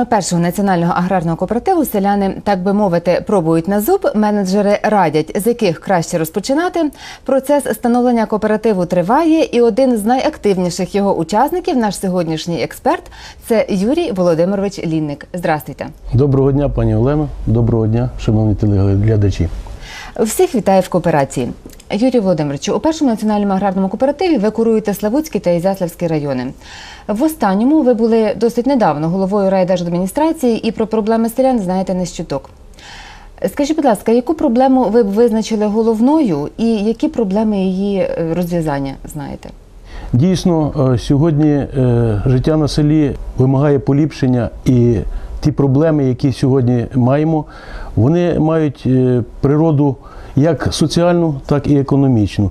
Програми першого національного аграрного кооперативу селяни, так би мовити, пробують на зуб. Менеджери радять, з яких краще розпочинати. Процес становлення кооперативу триває, і один з найактивніших його учасників, наш сьогоднішній експерт, це Юрій Володимирович Лінник. Здравствуйте. Доброго дня, пані Олено. Доброго дня, шановні телеглядачі. Всіх вітаю в кооперації. Юрій Володимировичу, у першому національному аграрному кооперативі ви куруєте Славутський та Ізяславський райони. В останньому ви були досить недавно головою райдержадміністрації і про проблеми селян знаєте не з чуток. Скажіть, будь ласка, яку проблему ви б визначили головною і які проблеми її е, розв'язання знаєте? Дійсно, е, сьогодні е, життя на селі вимагає поліпшення, і ті проблеми, які сьогодні маємо, вони мають природу як соціальну, так і економічну.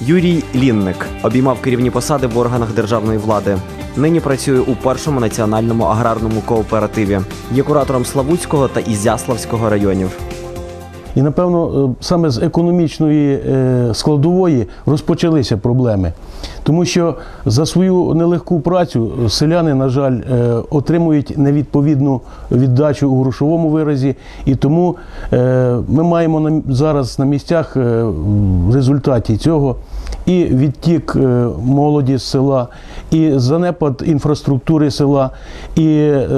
Юрій Лінник обіймав керівні посади в органах державної влади. Нині працює у першому національному аграрному кооперативі. Є куратором Славутського та Ізяславського районів. І напевно е, саме з економічної е, складової розпочалися проблеми. Тому що за свою нелегку працю селяни, на жаль, е, отримують невідповідну віддачу у грошовому виразі, і тому е, ми маємо зараз на місцях е, в результаті цього і відтік е, молоді з села, і занепад інфраструктури села, і е,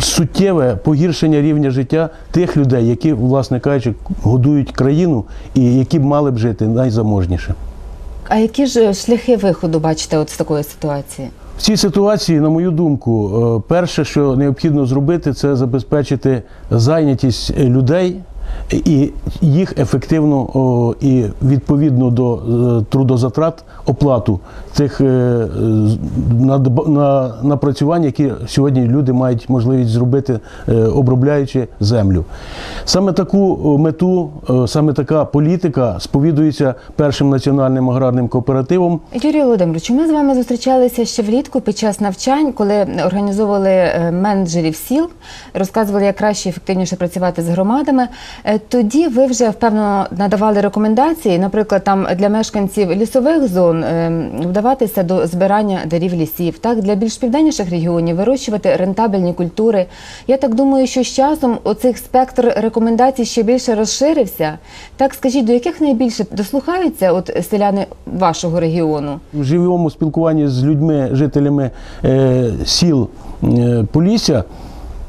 суттєве погіршення рівня життя тих людей, які, власне кажучи, годують країну і які б мали б жити найзаможніше. А які ж шляхи виходу бачите от з такої ситуації? В цій ситуації, на мою думку, е, перше, що необхідно зробити, це забезпечити зайнятість людей і їх ефективно і відповідно до е, трудозатрат оплату тих е, напрацювань, які сьогодні люди мають можливість зробити, е, обробляючи землю. Саме таку мету, саме така політика сповідується першим національним аграрним кооперативом Юрій Володимирович, ми з вами зустрічалися ще влітку під час навчань, коли організовували менеджерів сіл, розказували, як краще і ефективніше працювати з громадами. Е, Тоді ви вже впевнено надавали рекомендації, наприклад, там для мешканців лісових зон е, вдаватися до збирання дарів лісів, так для більш південніших регіонів вирощувати рентабельні культури. Я так думаю, що з часом оцих спектр рекомендацій ще більше розширився. Так скажіть, до яких найбільше дослухаються от селяни вашого регіону? в живому спілкуванні з людьми, жителями е, сіл е, Полісся,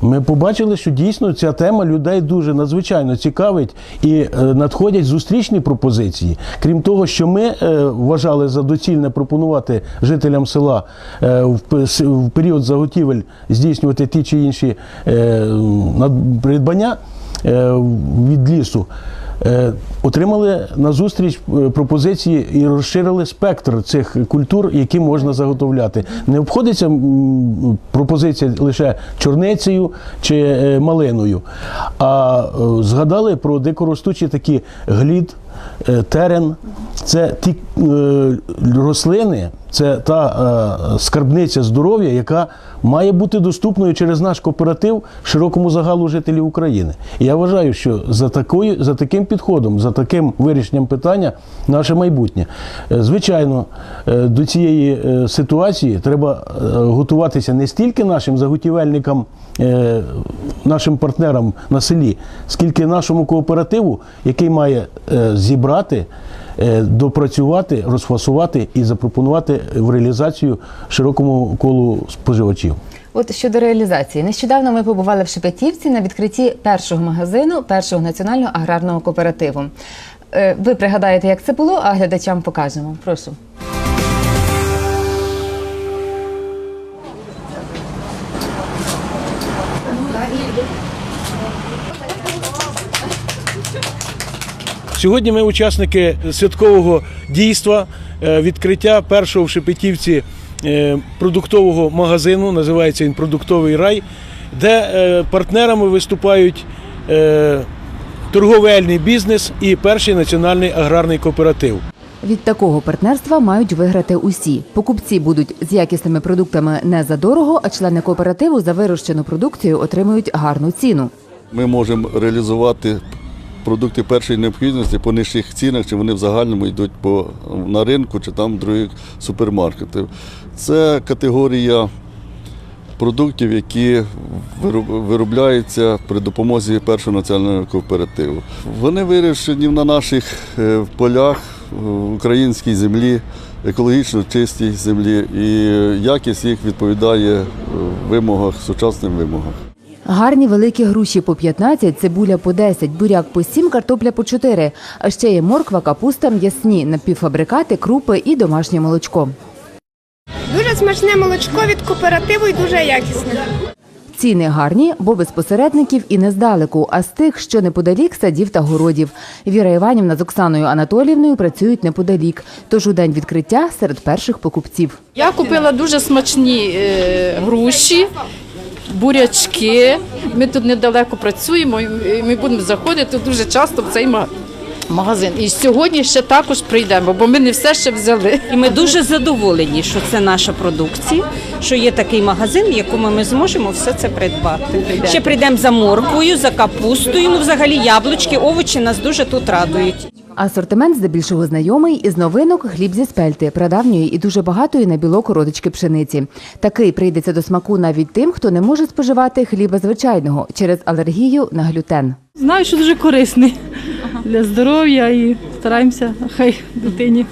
ми побачили, що дійсно ця тема людей дуже надзвичайно цікавить і е, надходять зустрічні пропозиції. Крім того, що ми е, вважали за доцільне пропонувати жителям села е, в, період заготівель здійснювати ті чи інші придбання від лісу. Е, Отримали на зустріч е, пропозиції і розширили спектр цих культур, які можна заготовляти. Не обходиться пропозиція лише чорницею чи е, малиною, а згадали про дикоростучі такі глід, терен. Це ті рослини, це та скарбниця здоров'я, яка має бути доступною через наш кооператив широкому загалу жителів України. І я вважаю, що за такою, за таким підходом, за таким вирішенням питання наше майбутнє. Е, Звичайно, е, до цієї е, ситуації треба готуватися не стільки нашим заготівельникам, нашим партнерам на селі, скільки нашому кооперативу, який має зібрати. Е, Допрацювати, розфасувати і запропонувати в реалізацію широкому колу споживачів. От щодо реалізації, нещодавно ми побували в Шепетівці на відкритті першого магазину першого національного аграрного кооперативу. Е, Ви пригадаєте, як це було, а глядачам покажемо. Прошу. Сьогодні ми учасники святкового дійства е, відкриття першого в Шепетівці е, продуктового магазину, називається він Продуктовий рай, де е, партнерами виступають торговельний бізнес і перший національний аграрний кооператив. Від такого партнерства мають виграти усі. Покупці будуть з якісними продуктами не за дорого, а члени кооперативу за вирощену продукцію отримують гарну ціну. Ми можемо реалізувати продукти першої необхідності по нижчих цінах, чи вони в загальному йдуть по, на ринку, чи там в других супермаркетів. Це категорія продуктів, які виробляються при допомозі першого національного кооперативу. Вони вирішені на наших е, полях, в українській землі, екологічно чистій землі, і якість їх відповідає е, вимогах, сучасним вимогам. Гарні великі груші по 15, цибуля по 10, буряк по 7, картопля по 4. А ще є морква, капуста, м'ясні, напівфабрикати, крупи і домашнє молочко. Дуже смачне молочко від кооперативу і дуже якісне. Ціни гарні, бо без посередників і не здалеку, а з тих, що неподалік садів та городів. Віра Іванівна з Оксаною Анатоліївною працюють неподалік. Тож у день відкриття серед перших покупців. Я купила дуже смачні е, груші, бурячки. Ми тут недалеко працюємо, і ми будемо заходити дуже часто в цей ма- магазин. І сьогодні ще також прийдемо, бо ми не все ще взяли. І ми дуже задоволені, що це наша продукція, що є такий магазин, в якому ми зможемо все це придбати. Ще прийдемо за морквою, за капустою. Ну, взагалі, яблучки, овочі нас дуже тут радують. Асортимент здебільшого знайомий із новинок хліб зі спельти, прадавньої і дуже багатої на білок родички пшениці. Такий прийдеться до смаку навіть тим, хто не може споживати хліба звичайного через алергію на глютен. Знаю, що дуже корисний для здоров'я і стараємося, хай дитині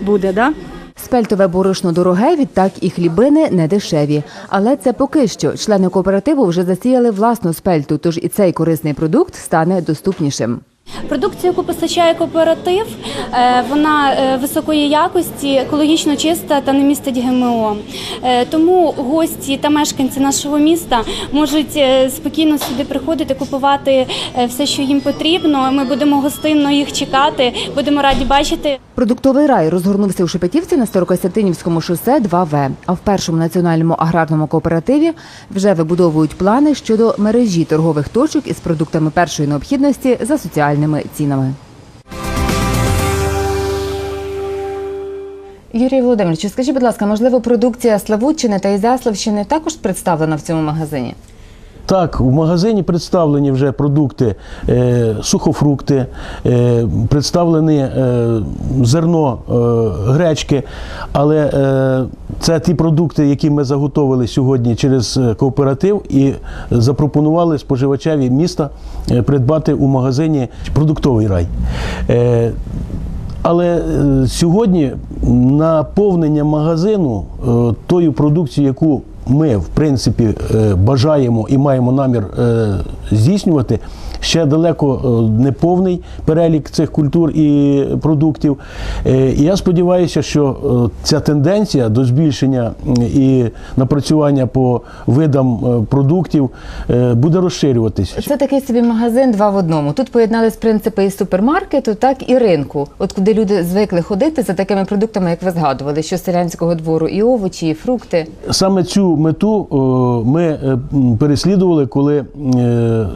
буде, да? Спельтове борошно дороге, відтак і хлібини не дешеві. Але це поки що. Члени кооперативу вже засіяли власну спельту, тож і цей корисний продукт стане доступнішим. Продукцію, яку постачає кооператив, е, вона е, високої якості, екологічно чиста та не містить ГМО. Е, Тому гості та мешканці нашого міста можуть спокійно сюди приходити, купувати все, що їм потрібно. Ми будемо гостинно їх чекати, будемо раді бачити. Продуктовий рай розгорнувся у Шепетівці на Старокостянтинівському шосе 2В. А в першому національному аграрному кооперативі вже вибудовують плани щодо мережі торгових точок із продуктами першої необхідності за соціальними цінами. Юрій Володимирович, скажіть, будь ласка, можливо, продукція Славутчини та Ізяславщини також представлена в цьому магазині? Так, в магазині представлені вже продукти, е, сухофрукти, е, представлені е, зерно е, гречки, але е, це ті продукти, які ми заготовили сьогодні через е, кооператив і запропонували споживачеві міста е, придбати у магазині продуктовий рай. Е, але е, сьогодні наповнення магазину тою продукцією, яку ми, в принципі, е, бажаємо і маємо намір е, здійснювати, ще далеко е, не повний перелік цих культур і продуктів. Е, І я сподіваюся, що е, ця тенденція до збільшення і напрацювання по видам продуктів буде розширюватись. Це такий собі магазин два в одному. Тут поєднались принципи і супермаркету, так і ринку. От куди люди звикли ходити за такими продуктами, як ви згадували, що з селянського двору, і овочі, і фрукти. Саме цю мету ми переслідували, коли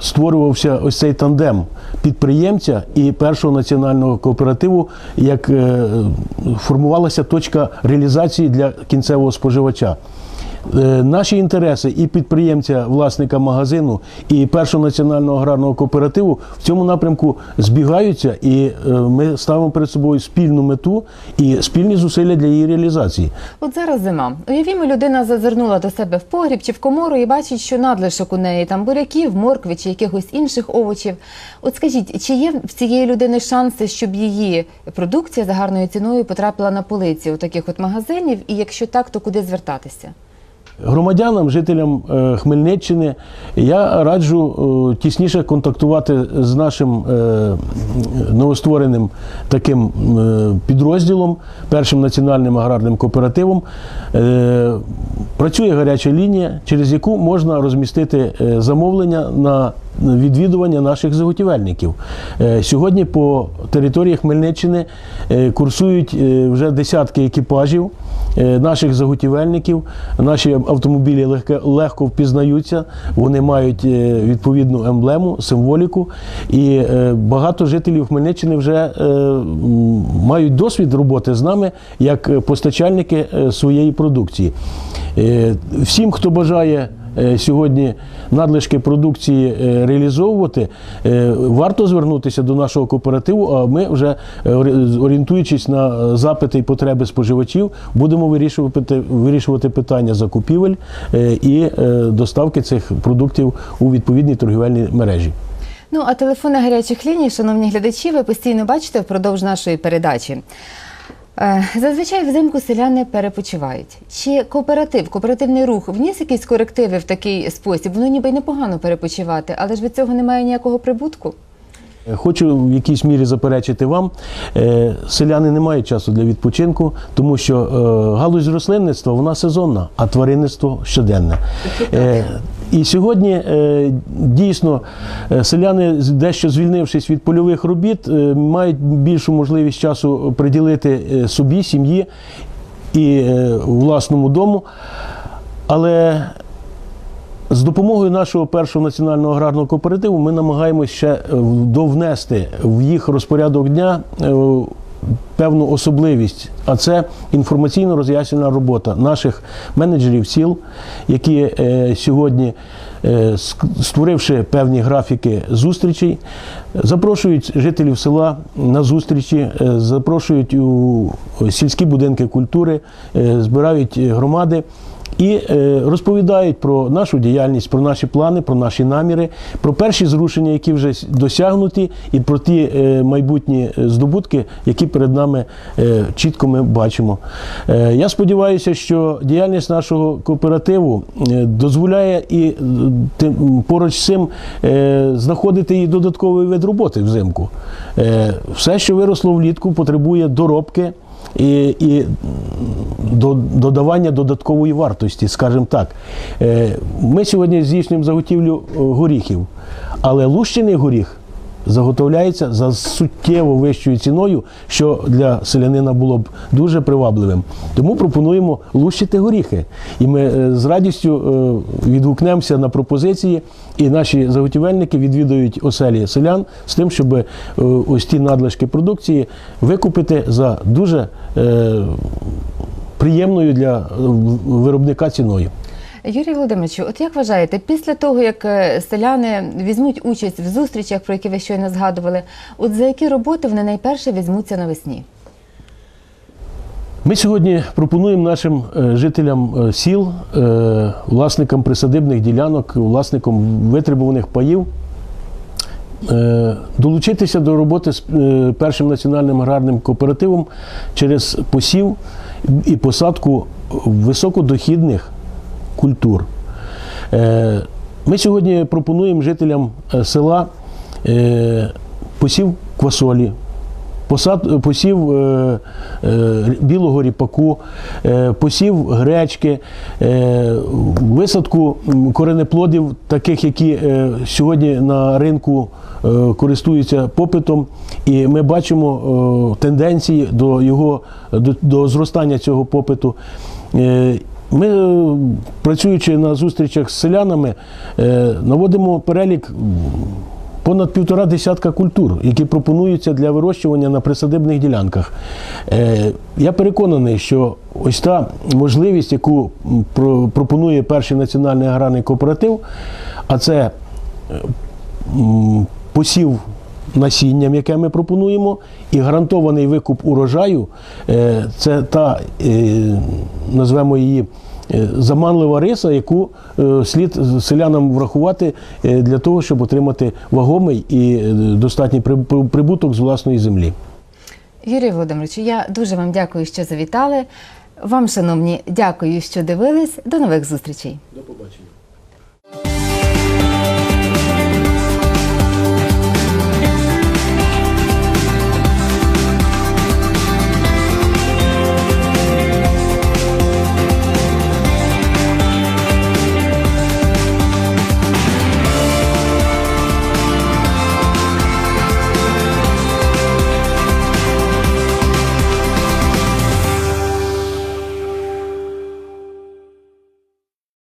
створювався ось цей тандем підприємця і першого національного кооперативу, як е, формувалася точка реалізації для кінцевого споживача. Е, Наші інтереси і підприємця, власника магазину, і першого національного аграрного кооперативу в цьому напрямку збігаються, і е, ми ставимо перед собою спільну мету і спільні зусилля для її реалізації. От зараз зима. Уявімо, людина зазирнула до себе в погріб чи в комору і бачить, що надлишок у неї там буряків, моркви чи якихось інших овочів. От скажіть, чи є в цієї людини шанси, щоб її продукція за гарною ціною потрапила на полиці у таких от магазинів? І якщо так, то куди звертатися? Громадянам, жителям е, Хмельниччини я раджу е, тісніше контактувати з нашим е, новоствореним таким підрозділом, першим національним аграрним кооперативом. Працює гаряча лінія, через яку можна розмістити замовлення на відвідування наших заготівельників. Е, Сьогодні по території Хмельниччини е, курсують е, вже десятки екіпажів наших заготівельників. Наші автомобілі легко, впізнаються, вони мають відповідну емблему, символіку. І багато жителів Хмельниччини вже мають досвід роботи з нами як постачальники своєї продукції. Всім, хто бажає сьогодні надлишки продукції е, реалізовувати, е, варто звернутися до нашого кооперативу. А ми вже е, орієнтуючись на е, запити і потреби споживачів, будемо вирішувати, вирішувати питання закупівель е, і е, доставки цих продуктів у відповідні торгівельні мережі. Ну а телефони гарячих ліній, шановні глядачі, ви постійно бачите впродовж нашої передачі. Е, Зазвичай взимку селяни перепочивають. Чи кооператив, кооперативний рух вніс якісь корективи в такий спосіб? Воно ніби й непогано перепочивати, але ж від цього немає ніякого прибутку. Хочу в якійсь мірі заперечити вам. Е, Селяни не мають часу для відпочинку, тому що е, галузь рослинництва вона сезонна, а тваринництво щоденне. І сьогодні е, дійсно е, селяни, дещо звільнившись від польових робіт, е, мають більшу можливість часу приділити собі, сім'ї і власному дому. Але з допомогою нашого першого національного аграрного кооперативу ми намагаємося ще довнести в їх розпорядок дня певну особливість, а це інформаційно-роз'яснювальна робота наших менеджерів сіл, які е, сьогодні, е, створивши певні графіки зустрічей, запрошують жителів села на зустрічі, е, запрошують у сільські будинки культури, збирають громади і е, розповідають про нашу діяльність, про наші плани, про наші наміри, про перші зрушення, які вже досягнуті, і про ті е, майбутні е, здобутки, які перед нами чітко ми бачимо. Я сподіваюся, що діяльність нашого кооперативу дозволяє і поруч з цим знаходити і додатковий вид роботи взимку. Все, що виросло влітку, потребує доробки і, і до, додавання додаткової вартості, скажімо так. Е, Ми сьогодні здійснюємо заготівлю е, горіхів, але лущений горіх заготовляється за суттєво вищою ціною, що для селянина було б дуже привабливим. Тому пропонуємо лущити горіхи. І ми е, з радістю е, відгукнемося на пропозиції, і наші заготівельники відвідують оселі селян з тим, щоб е, ось ті надлишки продукції викупити за дуже приємною для виробника ціною. Юрій Володимировичу, от як вважаєте, після того, як е, селяни візьмуть участь в зустрічах, про які ви щойно згадували, от за які роботи вони найперше візьмуться навесні? Ми сьогодні пропонуємо нашим е, жителям е, сіл, власникам присадибних ділянок, власникам витребуваних паїв долучитися до роботи з першим національним аграрним кооперативом через посів і посадку високодохідних культур. Е, Ми сьогодні пропонуємо жителям е, села е, посів квасолі, посів білого ріпаку, посів гречки, висадку коренеплодів, таких, які сьогодні на ринку користуються попитом, і ми бачимо тенденції до його до, до зростання цього попиту. Ми, е, працюючи на зустрічах з селянами, е, наводимо перелік понад півтора десятка культур, які пропонуються для вирощування на присадибних ділянках. Е, Я переконаний, що ось та можливість, яку пропонує перший національний аграрний кооператив, а це посів насінням, яке ми пропонуємо, і гарантований викуп урожаю е, це та, е, назвемо її. е, Заманлива риса, яку слід селянам врахувати для того, щоб отримати вагомий і достатній при- при- прибуток з власної землі. Юрій Володимировичу, я дуже вам дякую, що завітали. Вам, шановні, дякую, що дивились. До нових зустрічей. До побачення.